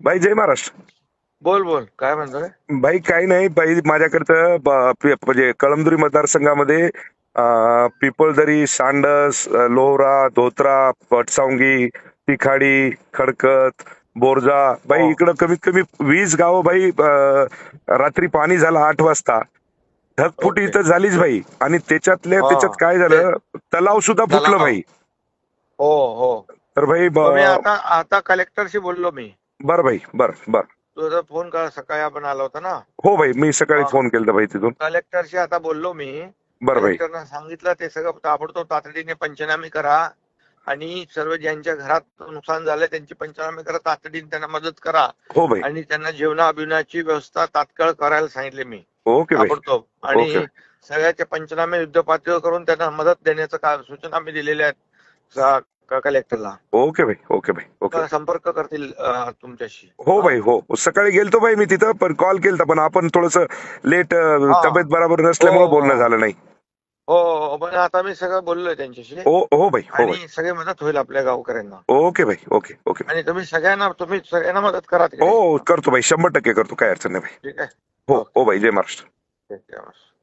भाई जय महाराष्ट्र. बोल बोल. काय म्हणतोय? भाई काही नाही. भाई माझ्याकडचं ब- पे- म्हणजे कळमदुरी मतदारसंघामध्ये अं, पिपळदरी सांडस अं, लोहरा धोत्रा पटसावंगी तिखाडी खडकत बोरजा भाई हो. इकडं कमीत कमी वीस गावं भाई अं, रात्री पाणी झालं आठ वाजता. ढगफुटी ओके. इथं झालीच भाई. आणि त्याच्यातल्या हा. त्याच्यात काय झालं? तलाव सुद्धा फुटलं तलाव. भाई. हो हो. तर भाई मग मी ब- आता आता कलेक्टरशी बोललो मी. बर भाई बर बर. तुझा फोन का सकाळी आपण आलो होता ना? हो भाई मी सकाळी हा. फोन केलता भाई तिथून. कलेक्टरशी आता बोललो मी. बर भाई कलेक्टरनं सांगितलं ते सगळं ताबडतोब तातडीने पंचनामे करा आणि सर्व ज्यांच्या घरात नुकसान झालंय त्यांची पंचनामे करा तातडीने त्यांना मदत करा. हो भाई आणि त्यांना जेवणा अभिनयाची व्यवस्था तात्काळ करायला सांगितले मी. ओके भाई ताबडतोब. आणि ओके. सगळ्याचे पंचनामे युद्ध पातळीवर करून त्यांना मदत देण्याचं का सूचना मी दिलेल्या आहेत. क- कलेक्टरला ओके भाई ओके भाई ओके. संपर्क करतील अं, तुमच्याशी? हो भाई हो. सकाळी गेलतो भाई मी तिथं पण कॉल केलता पण आपण थोडस लेट हा. तब्येत बरोबर नसल्यामुळे हो. बोलणं झालं नाही. हो हो पण आता मी सगळं बोललोय त्यांच्याशी. हो हो भाई हो भाई आणि सगळी मदत होईल आपल्या गावकऱ्यांना. ओके भाई ओके ओके. आणि तुम्ही सगळ्यांना तुम्ही सगळ्यांना मदत करा तिकडे. हो करतो भाई शंभर टक्के करतो. काय अडचण नाही भाई ठीक आहे. हो हो भाई जय महाराष्ट्र. ठीक आहे